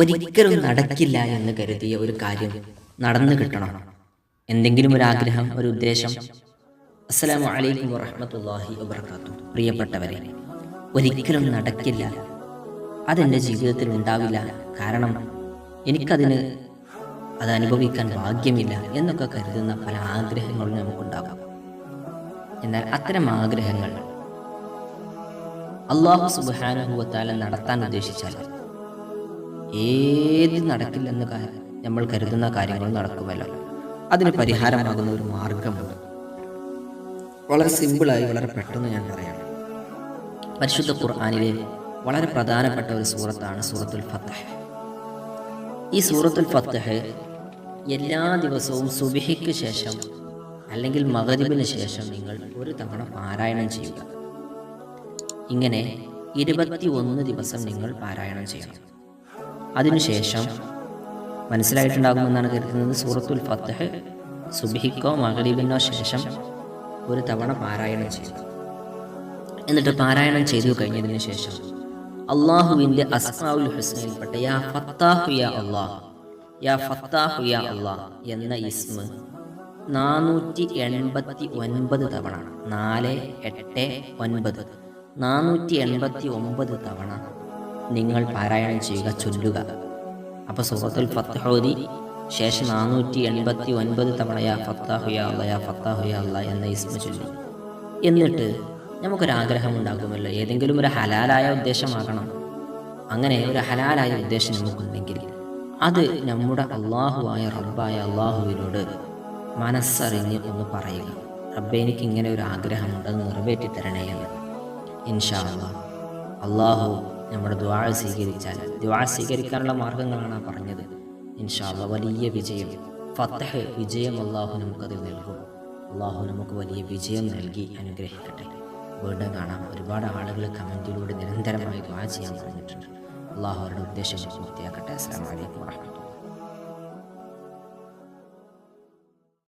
ഒരിക്കലും നടക്കില്ല എന്ന് കരുതിയ ഒരു കാര്യം നടന്നു കിട്ടണം. എന്തെങ്കിലും ഒരു ആഗ്രഹം ഒരു ഉദ്ദേശം. അസ്സലാമു അലൈക്കും വറഹ്മത്തുള്ളാഹി വബർക്കാത്തു പ്രിയപ്പെട്ടവരെ ഒരിക്കലും നടക്കില്ല. അതെന്റെ ജീവിതത്തിൽ ഉണ്ടാവില്ല. കാരണം എനിക്കതിന് അത് അനുഭവിക്കാൻ ഭാഗ്യമില്ല എന്നൊക്കെ കരുതുന്ന പല ആഗ്രഹങ്ങളും നമുക്കുണ്ടാകാം. എന്നാൽ അത്തരം ആഗ്രഹങ്ങൾ അള്ളാഹു സുബാനുഭവത്താലും നടത്താൻ ഉദ്ദേശിച്ചാൽ ഏത് നടക്കില്ലെന്ന് നമ്മൾ കരുതുന്ന കാര്യങ്ങൾ നടക്കുമല്ലോ. അതിന് പരിഹാരമാകുന്ന ഒരു മാർഗമുണ്ട്. വളരെ സിമ്പിളായി വളരെ പെട്ടെന്ന് ഞാൻ പറയാം. പരിശുദ്ധ ഖുർആാനിലെ വളരെ പ്രധാനപ്പെട്ട ഒരു സൂറത്താണ് സൂറത്തുൽ ഫത്തഹ്. ഈ സൂറത്തുൽ ഫത്തഹ് എല്ലാ ദിവസവും സുബിഹയ്ക്ക് ശേഷം അല്ലെങ്കിൽ മകരിബിന് ശേഷം നിങ്ങൾ ഒരു തവണ പാരായണം ചെയ്യുക. ഇങ്ങനെ ഇരുപത്തി ഒന്ന് ദിവസം നിങ്ങൾ പാരായണം ചെയ്യണം. അതിനുശേഷം മനസ്സിലായിട്ടുണ്ടാകുമെന്നാണ് കരുതുന്നത് സൂറത്തുൽ ഫത്തഹ് സുബിഹിക്കോ മകരിബിനോ ശേഷം ഒരു തവണ പാരായണം ചെയ്തു. എന്നിട്ട് പാരായണം ചെയ്തു കഴിഞ്ഞതിന് ശേഷം അള്ളാഹുവിന്റെ അസ്മാഉൽ ഹുസ്നയിൽപ്പെട്ട യാ ഫത്താഹു യാ അള്ളാഹ് യാ ഫത്താഹു യാ അള്ളാഹ് എന്ന ഇസ്മ നാനൂറ്റി എൺപത്തി ഒൻപത് തവണ നാല് എട്ട് ഒൻപത് നാനൂറ്റി എൺപത്തി ഒമ്പത് തവണ നിങ്ങൾ പാരായണം ചെയ്യുക ചൊല്ലുക. അപ്പോൾ സൂറത്തുൽ ഫത്തഹോദി ശേഷം നാനൂറ്റി എൺപത്തി ഒൻപത് തവണ യാ ഫത്താഹു യാ അല്ലാ യാ ഫത്താഹു യാ അല്ലാ എന്ന ഇസ്മ ചൊല്ലി. എന്നിട്ട് നമുക്കൊരാഗ്രഹം ഉണ്ടാകുമല്ലോ ഏതെങ്കിലും ഒരു ഹലാലായ ഉദ്ദേശമാകണം. അങ്ങനെ ഒരു ഹലാലായ ഉദ്ദേശം നമുക്കുണ്ടെങ്കിൽ അത് നമ്മുടെ അള്ളാഹുവായ റബ്ബായ അള്ളാഹുവിനോട് മനസ്സറിഞ്ഞ് ഒന്ന് പറയുക. റബ്ബെ എനിക്ക് ഇങ്ങനെ ഒരു ആഗ്രഹമുണ്ട് അത് നിറവേറ്റി തരണേ എന്ന്. ഇൻഷാ അള്ളാഹു നമ്മുടെ ദ്വാ സ്വീകരിച്ചാൽ ദ്വാ സ്വീകരിക്കാനുള്ള മാർഗങ്ങളാണ് പറഞ്ഞത്. ഇൻഷാ അള്ളാഹ് വലിയ വിജയം. ഫത്തഹ് വിജയം അള്ളാഹു നമുക്കതിൽ നൽകും. അള്ളാഹു നമുക്ക് വലിയ വിജയം നൽകി അനുഗ്രഹിക്കട്ടെ. വീണ്ടും കാണാം. ഒരുപാട് ആളുകൾ കമന്റിലൂടെ നിരന്തരമായി ദ്വാ ചെയ്യാൻ പറഞ്ഞിട്ടുണ്ട്. അള്ളാഹു അവരുടെ ഉദ്ദേശം പൂർത്തിയാക്കട്ടെ. അസ്സാം വലൈക്കും വാഹമത്തുള്ള